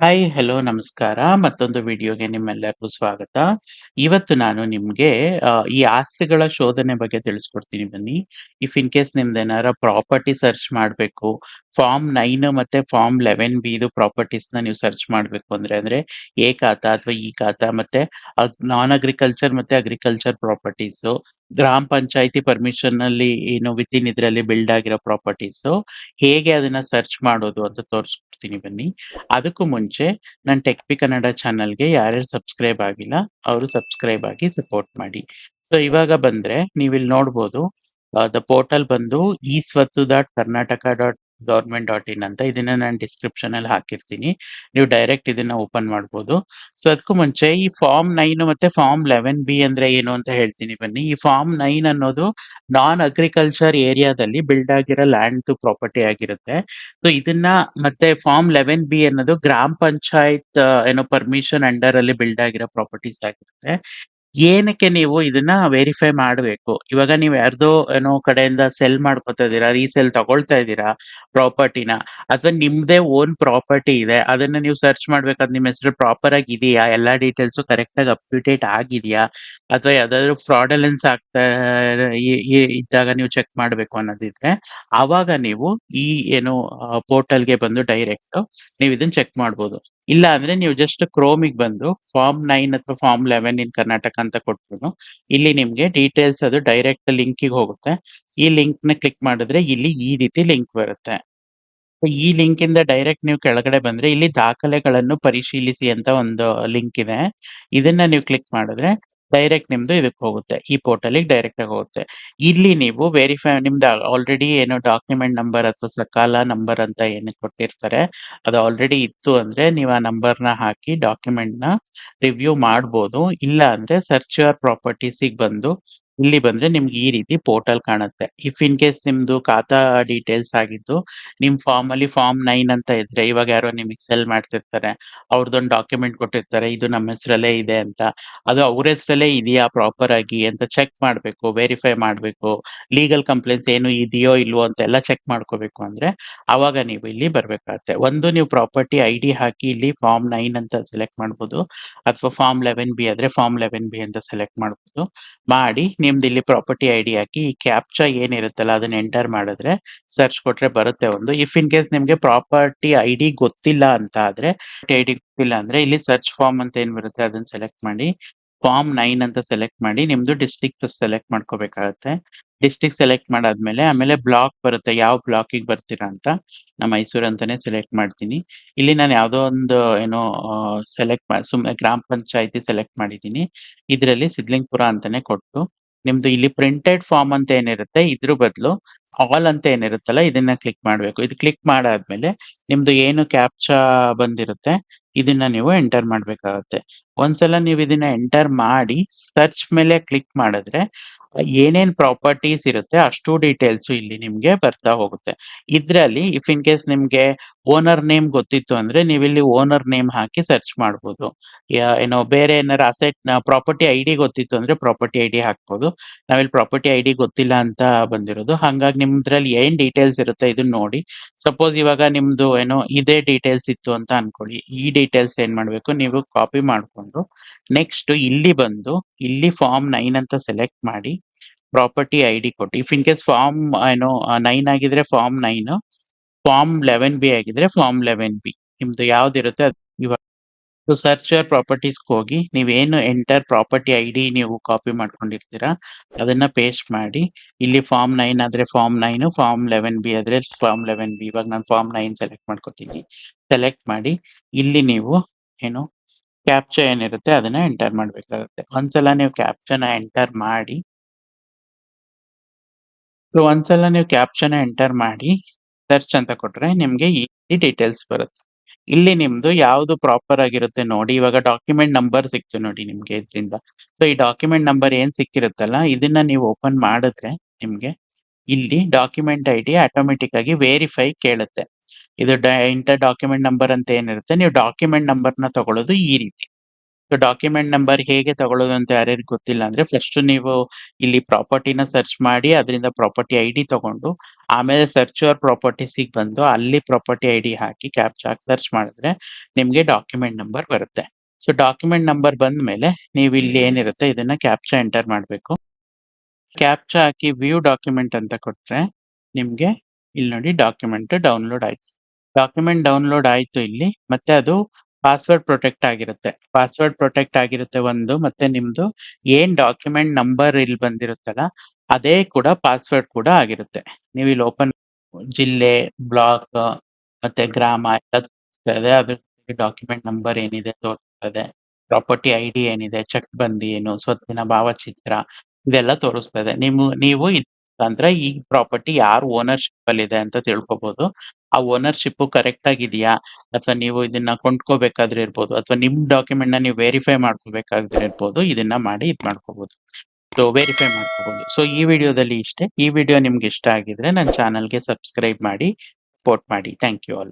Hi, hello, ನಮಸ್ಕಾರ. ಮತ್ತೊಂದು ವಿಡಿಯೋಗೆ ನಿಮ್ಮೆಲ್ಲರಿಗೂ ಸ್ವಾಗತ. ಇವತ್ತು ನಾನು ನಿಮ್ಗೆ ಈ ಆಸ್ತಿಗಳ ಶೋಧನೆ ಬಗ್ಗೆ ತಿಳಿಸ್ಕೊಡ್ತೀನಿ ಬನ್ನಿ. ಇಫ್ ಇನ್ ಕೇಸ್ ನಿಮ್ದೇನಾರ ಪ್ರಾಪರ್ಟಿ ಸರ್ಚ್ ಮಾಡ್ಬೇಕು, ಫಾರ್ಮ್ 9 ಮತ್ತೆ ಫಾರ್ಮ್ 11ಬಿದು ಪ್ರಾಪರ್ಟೀಸ್‌ನ ನೀವು ಸರ್ಚ್ ಮಾಡ್ಬೇಕು ಅಂದ್ರೆ, ಅಂದ್ರೆ ಎ ಖಾತಾ ಅಥವಾ ಇ ಖಾತಾ ಮತ್ತೆ ನಾನ್ ಅಗ್ರಿಕಲ್ಚರ್ ಮತ್ತೆ ಅಗ್ರಿಕಲ್ಚರ್ ಪ್ರಾಪರ್ಟೀಸು, ಗ್ರಾಮ ಪಂಚಾಯತಿ ಪರ್ಮಿಷನ್ ಅಲ್ಲಿ ಏನು ವಿತಿನ್ ಇದ್ರಲ್ಲಿ ಬಿಲ್ಡ್ ಆಗಿರೋ ಪ್ರಾಪರ್ಟೀಸ್ ಹೇಗೆ ಅದನ್ನ ಸರ್ಚ್ ಮಾಡೋದು ಅಂತ ತೋರಿಸ್ಕೊಡ್ತೀನಿ ಬನ್ನಿ. ಅದಕ್ಕೂ ಮುಂಚೆ ನನ್ನ ಟೆಕ್‌ಪಿ ಕನ್ನಡ ಚಾನಲ್‌ಗೆ ಯಾರ್ಯಾರು ಸಬ್ಸ್ಕ್ರೈಬ್ ಆಗಿಲ್ಲ, ಅವರು ಸಬ್ಸ್ಕ್ರೈಬ್ ಆಗಿ ಸಪೋರ್ಟ್ ಮಾಡಿ. ಸೊ ಇವಾಗ ಬಂದ್ರೆ ನೀವಿಲ್ಲಿ ನೋಡ್ಬೋದು ದ ಪೋರ್ಟಲ್ ಬಂದು e Swathu dot Karnataka dot government dot in ಅಂತ ಇದನ್ನ ನಾನು ಡಿಸ್ಕ್ರಿಪ್ಷನಲ್ಲಿ ಹಾಕಿರ್ತೀನಿ. ನೀವು ಡೈರೆಕ್ಟ್ ಇದನ್ನ ಓಪನ್ ಮಾಡ್ಬೋದು. ಸೊ ಅದಕ್ಕೂ ಮುಂಚೆ ಈ ಫಾರ್ಮ್ ನೈನ್ ಮತ್ತೆ ಫಾರ್ಮ್ 11ಬಿ ಅಂದ್ರೆ ಏನು ಅಂತ ಹೇಳ್ತೀನಿ ಬನ್ನಿ. ಈ ಫಾರ್ಮ್ ನೈನ್ ಅನ್ನೋದು ನಾನ್ ಅಗ್ರಿಕಲ್ಚರ್ ಏರಿಯಾದಲ್ಲಿ ಬಿಲ್ಡ್ ಆಗಿರೋ ಲ್ಯಾಂಡ್ ಟು ಪ್ರಾಪರ್ಟಿ ಆಗಿರುತ್ತೆ. ಸೊ ಇದನ್ನ ಮತ್ತೆ ಫಾರ್ಮ್ 11ಬಿ ಅನ್ನೋದು ಗ್ರಾಮ ಪಂಚಾಯತ್ ಏನೋ ಪರ್ಮಿಷನ್ ಅಂಡರ್ ಅಲ್ಲಿ ಬಿಲ್ಡ್ ಆಗಿರೋ ಪ್ರಾಪರ್ಟೀಸ್ ಆಗಿರುತ್ತೆ. ಏನಕ್ಕೆ ನೀವು ಇದನ್ನ ವೆರಿಫೈ ಮಾಡಬೇಕು ಇವಾಗ ನೀವು ಯಾರ್ದೋ ಏನೋ ಕಡೆಯಿಂದ ಸೆಲ್ ಮಾಡ್ಕೊತಾ ಇದ್ದೀರಾ, ರೀಸೆಲ್ ತಗೊಳ್ತಾ ಇದ್ದೀರಾ ಪ್ರಾಪರ್ಟಿನ ಅಥವಾ ನಿಮ್ದೇ ಓನ್ ಪ್ರಾಪರ್ಟಿ ಇದೆ. ಅದನ್ನ ನೀವು ಸರ್ಚ್ ಮಾಡ್ಬೇಕಾದ್ರೆ ನಿಮ್ಮ ಹೆಸರು ಪ್ರಾಪರ್ ಆಗಿ ಇದೆಯಾ? ಎಲ್ಲಾ ಡೀಟೇಲ್ಸ್ ಕರೆಕ್ಟ್ ಆಗಿ ಅಪ್ ಆಗಿದೆಯಾ? ಅಥವಾ ಯಾವ್ದಾದ್ರು ಫ್ರಾಡಲೆನ್ಸ್ ಆಗ್ತಾ ಇದ್ದಾಗ ನೀವು ಚೆಕ್ ಮಾಡ್ಬೇಕು ಅನ್ನೋದಿದ್ರೆ, ಆವಾಗ ನೀವು ಈ ಏನು ಪೋರ್ಟಲ್ ಪೋರ್ಟಲ್‌ಗೆ ಬಂದು ಡೈರೆಕ್ಟ್ ನೀವು ಇದನ್ನ ಚೆಕ್ ಮಾಡ್ಬೋದು. ಇಲ್ಲ ಅಂದ್ರೆ ನೀವು ಜಸ್ಟ್ ಕ್ರೋಮಿಗೆ ಬಂದು ಫಾರ್ಮ್ ನೈನ್ ಅಥವಾ ಫಾರ್ಮ್ 11 ಇನ್ ಕರ್ನಾಟಕ ಅಂತ ಕೊಟ್ಬಿಟ್ಟು ಇಲ್ಲಿ ನಿಮ್ಗೆ ಡೀಟೇಲ್ಸ್ ಅದು ಡೈರೆಕ್ಟ್ ಲಿಂಕ್ ಹೋಗುತ್ತೆ. ಈ ಲಿಂಕ್ನ ಕ್ಲಿಕ್ ಮಾಡಿದ್ರೆ ಇಲ್ಲಿ ಈ ರೀತಿ ಲಿಂಕ್ ಬರುತ್ತೆ. ಈ ಲಿಂಕ್ ಇಂದ ಡೈರೆಕ್ಟ್ ನೀವು ಕೆಳಗಡೆ ಬಂದ್ರೆ ಇಲ್ಲಿ ದಾಖಲೆಗಳನ್ನು ಪರಿಶೀಲಿಸಿ ಅಂತ ಒಂದು ಲಿಂಕ್ ಇದೆ. ಇದನ್ನ ನೀವು ಕ್ಲಿಕ್ ಮಾಡಿದ್ರೆ ಡೈರೆಕ್ಟ್ ನಿಮ್ದು ಇದಕ್ಕೆ ಹೋಗುತ್ತೆ. ಈ ಪೋರ್ಟಲಿಗೆ ಡೈರೆಕ್ಟ್ ಆಗಿ ಹೋಗುತ್ತೆ. ಇಲ್ಲಿ ನೀವು ವೆರಿಫೈ ನಿಮ್ದು ಆಲ್ರೆಡಿ ಏನೋ ಡಾಕ್ಯುಮೆಂಟ್ ನಂಬರ್ ಅಥವಾ ಸಕಾಲ ನಂಬರ್ ಅಂತ ಏನು ಕೊಟ್ಟಿರ್ತಾರೆ, ಅದು ಆಲ್ರೆಡಿ ಇತ್ತು ಅಂದ್ರೆ ನೀವು ಆ ನಂಬರ್‌ನ ಹಾಕಿ ಡಾಕ್ಯುಮೆಂಟ್‌ನ ರಿವ್ಯೂ ಮಾಡ್ಬೋದು. ಇಲ್ಲ ಅಂದ್ರೆ ಸರ್ಚ್ ಯುವರ್ಗೆ ಬಂದು ಇಲ್ಲಿ ಬಂದ್ರೆ ನಿಮ್ಗೆ ಈ ರೀತಿ ಪೋರ್ಟಲ್ ಕಾಣುತ್ತೆ. ಇಫ್ ಇನ್ ಕೇಸ್ ನಿಮ್ದು ಖಾತಾ ಡೀಟೇಲ್ಸ್ ಆಗಿದ್ದು ನಿಮ್ ಫಾರ್ಮ್ ಅಲ್ಲಿ ಫಾರ್ಮ್ 9 ಅಂತ ಇದ್ರೆ ಇವಾಗ ಯಾರೋ ನಿಮಗೆ ಸೆಲ್ ಮಾಡ್ತಿರ್ತಾರೆ. ಅವ್ರದ್ದೊಂದು ಡಾಕ್ಯುಮೆಂಟ್ ಕೊಟ್ಟಿರ್ತಾರೆ. ಇದು ನಮ್ಮ ಹೆಸರಲ್ಲೇ ಇದೆ ಅಂತ. ಅದು ಅವ್ರ ಹೆಸರಲ್ಲೇ ಇದೆಯಾ ಪ್ರಾಪರ್ ಆಗಿ ಅಂತ ಚೆಕ್ ಮಾಡ್ಬೇಕು, ವೆರಿಫೈ ಮಾಡ್ಬೇಕು. ಲೀಗಲ್ ಕಂಪ್ಲೇಂಟ್ಸ್ ಏನು ಇದೆಯೋ ಇಲ್ವೋ ಅಂತೆಲ್ಲ ಚೆಕ್ ಮಾಡ್ಕೋಬೇಕು ಅಂದ್ರೆ ಅವಾಗ ನೀವು ಇಲ್ಲಿ ಬರ್ಬೇಕಾಗುತ್ತೆ. ಒಂದು ನೀವು ಪ್ರಾಪರ್ಟಿ ಐಡಿ ಹಾಕಿ ಇಲ್ಲಿ ಫಾರ್ಮ್ 9 ಅಂತ ಸೆಲೆಕ್ಟ್ ಮಾಡ್ಬೋದು. ಅಥವಾ ಫಾರ್ಮ್ 11ಬಿ ಆದ್ರೆ ಫಾರ್ಮ್ 11ಬಿ ಅಂತ ಸೆಲೆಕ್ಟ್ ಮಾಡ್ಬೋದು. ಮಾಡಿ ನಿಮ್ದು ಇಲ್ಲಿ ಪ್ರಾಪರ್ಟಿ ಐಡಿ ಹಾಕಿ, ಈ ಕ್ಯಾಪ್ಚಾ ಏನಿರುತ್ತಲ್ಲ ಅದನ್ನ ಎಂಟರ್ ಮಾಡಿದ್ರೆ ಸರ್ಚ್ ಕೊಟ್ರೆ ಬರುತ್ತೆ ಒಂದು. ಇಫ್ ಇನ್ ಕೇಸ್ ನಿಮ್ಗೆ ಪ್ರಾಪರ್ಟಿ ಐಡಿ ಗೊತ್ತಿಲ್ಲ ಅಂತ ಆದ್ರೆ ಐಡಿ ಗೊತ್ತಿಲ್ಲ ಅಂದ್ರೆ ಇಲ್ಲಿ ಸರ್ಚ್ ಫಾರ್ಮ್ ಅಂತ ಏನ್ ಬರುತ್ತೆ ಅದನ್ನ ಸೆಲೆಕ್ಟ್ ಮಾಡಿ ಫಾರ್ಮ್ ನೈನ್ ಅಂತ ಸೆಲೆಕ್ಟ್ ಮಾಡಿ, ನಿಮ್ದು ಡಿಸ್ಟ್ರಿಕ್ಟ್ ಸೆಲೆಕ್ಟ್ ಮಾಡ್ಕೋಬೇಕಾಗುತ್ತೆ. ಡಿಸ್ಟ್ರಿಕ್ಟ್ ಸೆಲೆಕ್ಟ್ ಮಾಡಾದ್ಮೇಲೆ ಆಮೇಲೆ ಬ್ಲಾಕ್ ಬರುತ್ತೆ. ಯಾವ ಬ್ಲಾಕಿಗೆ ಬರ್ತೀರಾ ಅಂತ. ನಾನು ಮೈಸೂರು ಅಂತಾನೆ ಸೆಲೆಕ್ಟ್ ಮಾಡ್ತೀನಿ. ಇಲ್ಲಿ ನಾನು ಯಾವುದೋ ಒಂದು ಏನೋ ಸೆಲೆಕ್ಟ್ ಸುಮ್ಮನೆ ಗ್ರಾಮ ಪಂಚಾಯತಿ ಸೆಲೆಕ್ಟ್ ಮಾಡಿದ್ದೀನಿ. ಇದ್ರಲ್ಲಿ ಸಿದ್ಲಿಂಗ್ಪುರ ಅಂತಾನೆ ಕೊಟ್ಟು ನಿಮ್ದು ಇಲ್ಲಿ ಪ್ರಿಂಟೆಡ್ ಫಾರ್ಮ್ ಅಂತ ಏನಿರುತ್ತೆ, ಇದ್ರ ಬದಲು ಆಲ್ ಅಂತ ಏನಿರುತ್ತಲ್ಲ, ಇದನ್ನ ಕ್ಲಿಕ್ ಮಾಡಬೇಕು ಇದು ಕ್ಲಿಕ್ ಮಾಡಾದ್ಮೇಲೆ ನಿಮ್ದು ಏನು ಕ್ಯಾಪ್ಚಾ ಬಂದಿರುತ್ತೆ, ಇದನ್ನ ನೀವು ಎಂಟರ್ ಮಾಡ್ಬೇಕಾಗುತ್ತೆ. ಒಂದ್ಸಲ ನೀವು ಇದನ್ನ ಎಂಟರ್ ಮಾಡಿ ಸರ್ಚ್ ಮೇಲೆ ಕ್ಲಿಕ್ ಮಾಡಿದ್ರೆ ಏನೇನ್ ಪ್ರಾಪರ್ಟೀಸ್ ಇರುತ್ತೆ ಅಷ್ಟು ಡೀಟೇಲ್ಸ್ ಇಲ್ಲಿ ನಿಮ್ಗೆ ಬರ್ತಾ ಹೋಗುತ್ತೆ. ಇದ್ರಲ್ಲಿ ಇಫ್ ಇನ್ ಕೇಸ್ ನಿಮ್ಗೆ ಓನರ್ ನೇಮ್ ಗೊತ್ತಿತ್ತು ಅಂದ್ರೆ ನೀವಿಲ್ಲಿ ಓನರ್ ನೇಮ್ ಹಾಕಿ ಸರ್ಚ್ ಮಾಡ್ಬೋದು. ಏನೋ ಬೇರೆ ಏನಾರ ನ ಪ್ರಾಪರ್ಟಿ ಐಡಿ ಗೊತ್ತಿತ್ತು ಅಂದ್ರೆ ಪ್ರಾಪರ್ಟಿ ಐಡಿ ಹಾಕ್ಬೋದು. ನಾವಿಲ್ಲಿ ಪ್ರಾಪರ್ಟಿ ಐಡಿ ಗೊತ್ತಿಲ್ಲ ಅಂತ ಬಂದಿರೋದು. ಹಾಗಾಗಿ ನಿಮ್ದ್ರಲ್ಲಿ ಏನ್ ಡೀಟೇಲ್ಸ್ ಇರುತ್ತೆ ಇದನ್ನ ನೋಡಿ. ಸಪೋಸ್ ಇವಾಗ ನಿಮ್ದು ಏನೋ ಇದೇ ಡೀಟೇಲ್ಸ್ ಇತ್ತು ಅಂತ ಅನ್ಕೊಳ್ಳಿ. ಈ ಡೀಟೇಲ್ಸ್ ಏನ್ ಮಾಡ್ಬೇಕು ನೀವು ಕಾಪಿ ಮಾಡ್ಕೊಂಡು ನೆಕ್ಸ್ಟ್ ಇಲ್ಲಿ ಬಂದು, ಇಲ್ಲಿ ಫಾರ್ಮ್ ನೈನ್ ಅಂತ ಸೆಲೆಕ್ಟ್ ಮಾಡಿ ಪ್ರಾಪರ್ಟಿ ಐಡಿ ಕೊಟ್ಟು ಇಫ್ ಇನ್ ಕೇಸ್ ಫಾರ್ಮ್ ಏನೋ ನೈನ್ ಆಗಿದ್ರೆ ಫಾರ್ಮ್ ನೈನ್ ಫಾರ್ಮ್ 11ಬಿ ಆಗಿದ್ರೆ ಫಾರ್ಮ್ 11ಬಿ ನಿಮ್ದು ಯಾವ್ದಿರುತ್ತೆ ಅದು ಇವಾಗ ಸರ್ಚ್ ಪ್ರಾಪರ್ಟೀಸ್‌ಗೆ ಹೋಗಿ ನೀವೇನು ಎಂಟರ್ ಪ್ರಾಪರ್ಟಿ ಐಡಿ ನೀವು ಕಾಪಿ ಮಾಡ್ಕೊಂಡಿರ್ತೀರಾ, ಅದನ್ನ ಪೇಸ್ಟ್ ಮಾಡಿ, ಇಲ್ಲಿ ಫಾರ್ಮ್ ನೈನ್ ಆದ್ರೆ ಫಾರ್ಮ್ ನೈನ್ ಫಾರ್ಮ್ 11ಬಿ ಆದ್ರೆ ಫಾರ್ಮ್ 11ಬಿ ಇವಾಗ ನಾನು ಫಾರ್ಮ್ ನೈನ್ ಸೆಲೆಕ್ಟ್ ಮಾಡ್ಕೋತೀನಿ. ಸೆಲೆಕ್ಟ್ ಮಾಡಿ, ಇಲ್ಲಿ ನೀವು, ಏನು ಕ್ಯಾಪ್ಚಾ ಏನಿರುತ್ತೆ, ಅದನ್ನ ಎಂಟರ್ ಮಾಡ್ಬೇಕಾಗುತ್ತೆ. ಒಂದ್ಸಲ ನೀವು ಕ್ಯಾಪ್ಚಾನ ಎಂಟರ್ ಮಾಡಿ ಸೊ ಒಂದ್ಸಲ ನೀವು ಕ್ಯಾಪ್ಚನ್ ಎಂಟರ್ ಮಾಡಿ ಸರ್ಚ್ ಅಂತ ಕೊಟ್ರೆ ನಿಮ್ಗೆ ಈ ಡೀಟೇಲ್ಸ್ ಬರುತ್ತೆ. ಇಲ್ಲಿ ನಿಮ್ದು ಯಾವ್ದು ಪ್ರಾಪರ್ ಆಗಿರುತ್ತೆ ನೋಡಿ ಇವಾಗ ಡಾಕ್ಯುಮೆಂಟ್ ನಂಬರ್ ಸಿಕ್ತು ನೋಡಿ ನಿಮ್ಗೆ ಇದ್ರಿಂದ. ಸೊ ಈ ಡಾಕ್ಯುಮೆಂಟ್ ನಂಬರ್ ಏನ್ ಸಿಕ್ಕಿರುತ್ತಲ್ಲ, ಇದನ್ನ ನೀವು ಓಪನ್ ಮಾಡಿದ್ರೆ ನಿಮ್ಗೆ ಇಲ್ಲಿ ಡಾಕ್ಯುಮೆಂಟ್ ಐಡಿ ಆಟೋಮೆಟಿಕ್ ಆಗಿ ವೆರಿಫೈ ಕೇಳುತ್ತೆ. ಇದು ಎಂಟರ್ ಡಾಕ್ಯುಮೆಂಟ್ ನಂಬರ್ ಅಂತ ಏನಿರುತ್ತೆ, ನೀವು ಡಾಕ್ಯುಮೆಂಟ್ ನಂಬರ್ನ ತಗೊಳ್ಳೋದು ಈ ರೀತಿ. ಡಾಕ್ಯುಮೆಂಟ್ ನಂಬರ್ ಹೇಗೆ ತಗೊಳ್ಳೋದು ಅಂತ ಯಾರ್ಯಾರಿಗೆ ಗೊತ್ತಿಲ್ಲ ಅಂದ್ರೆ ಫಸ್ಟ್ ನೀವು ಇಲ್ಲಿ ಪ್ರಾಪರ್ಟಿನ ಸರ್ಚ್ ಮಾಡಿ, ಅದರಿಂದ ಪ್ರಾಪರ್ಟಿ ಐ ಡಿ ತಗೊಂಡು, ಆಮೇಲೆ ಸರ್ಚ್ ಯುವರ್ ಪ್ರಾಪರ್ಟೀಸಿಗೆ ಬಂದು, ಅಲ್ಲಿ ಪ್ರಾಪರ್ಟಿ ಐ ಹಾಕಿ ಕ್ಯಾಪ್ಚಾ ಹಾಕಿ ಸರ್ಚ್ ಮಾಡಿದ್ರೆ ನಿಮಗೆ ಡಾಕ್ಯುಮೆಂಟ್ ನಂಬರ್ ಬರುತ್ತೆ. ಸೊ ಡಾಕ್ಯುಮೆಂಟ್ ನಂಬರ್ ಬಂದ ಮೇಲೆ ನೀವು ಇಲ್ಲಿ ಏನಿರುತ್ತೆ, ಇದನ್ನ ಕ್ಯಾಪ್ಚಾ ಎಂಟರ್ ಮಾಡಬೇಕು. ಕ್ಯಾಪ್ಚಾ ಹಾಕಿ ವ್ಯೂ ಡಾಕ್ಯುಮೆಂಟ್ ಅಂತ ಕೊಟ್ರೆ, ನಿಮ್ಗೆ ಇಲ್ಲಿ ನೋಡಿ ಡಾಕ್ಯುಮೆಂಟ್ ಡೌನ್ಲೋಡ್ ಆಯ್ತು. ಡಾಕ್ಯುಮೆಂಟ್ ಡೌನ್ಲೋಡ್ ಆಯ್ತು ಇಲ್ಲಿ, ಮತ್ತೆ ಅದು ಪಾಸ್ವರ್ಡ್ ಪ್ರೊಟೆಕ್ಟ್ ಆಗಿರುತ್ತೆ. ಪಾಸ್ವರ್ಡ್ ಪ್ರೊಟೆಕ್ಟ್ ಆಗಿರುತ್ತೆ ಒಂದು, ಮತ್ತೆ ನಿಮ್ದು ಏನ್ ಡಾಕ್ಯುಮೆಂಟ್ ನಂಬರ್ ಇಲ್ಲಿ ಬಂದಿರುತ್ತಲ್ಲ, ಅದೇ ಕೂಡ ಪಾಸ್ವರ್ಡ್ ಕೂಡ ಆಗಿರುತ್ತೆ. ನೀವು ಇಲ್ಲಿ ಓಪನ್ ಜಿಲ್ಲೆ ಬ್ಲಾಕ್ ಮತ್ತೆ ಗ್ರಾಮ, ಎಲ್ಲ ತೋರಿಸ್ತದೆ ಅದ್ರ ಡಾಕ್ಯುಮೆಂಟ್ ನಂಬರ್ ಏನಿದೆ ತೋರಿಸ್ತದೆ ಪ್ರಾಪರ್ಟಿ ಐ ಡಿ ಏನಿದೆ ಚೆಕ್ ಬಂದಿ ಏನು, ಸ್ವತ್ತಿನ ಭಾವಚಿತ್ರ, ಇದೆಲ್ಲ ತೋರಿಸ್ತದೆ ನೀವು ನೀವು ಅಂದ್ರೆ ಈ ಪ್ರಾಪರ್ಟಿ ಯಾರು ಓನರ್ಶಿಪ್ ಅಲ್ಲಿ ಇದೆ ಅಂತ ತಿಳ್ಕೊಬಹುದು ಆ ಓನರ್ಶಿಪ್ ಕರೆಕ್ಟ್ ಆಗಿದೆಯಾ? ಅಥವಾ ನೀವು ಇದನ್ನ ಕೊಂಡ್ಕೋಬೇಕಾದ್ರೆ ಇರ್ಬೋದು. ಅಥವಾ ನಿಮ್ ಡಾಕ್ಯುಮೆಂಟ್ನ ನೀವು ವೆರಿಫೈ ಮಾಡ್ಕೋಬೇಕಾದ್ರೆ ಇರ್ಬೋದು. ಇದನ್ನ ಮಾಡಿ ಇದ್ ಮಾಡ್ಕೋಬಹುದು ಸೊ ವೆರಿಫೈ ಮಾಡ್ಕೋಬಹುದು ಸೊ ಈ ವಿಡಿಯೋದಲ್ಲಿ ಇಷ್ಟೇ. ಈ ವಿಡಿಯೋ ನಿಮ್ಗೆ ಇಷ್ಟ ಆಗಿದ್ರೆ ನನ್ನ ಚಾನಲ್ಗೆ ಸಬ್ಸ್ಕ್ರೈಬ್ ಮಾಡಿ ಸಪೋರ್ಟ್ ಮಾಡಿ. Thank you all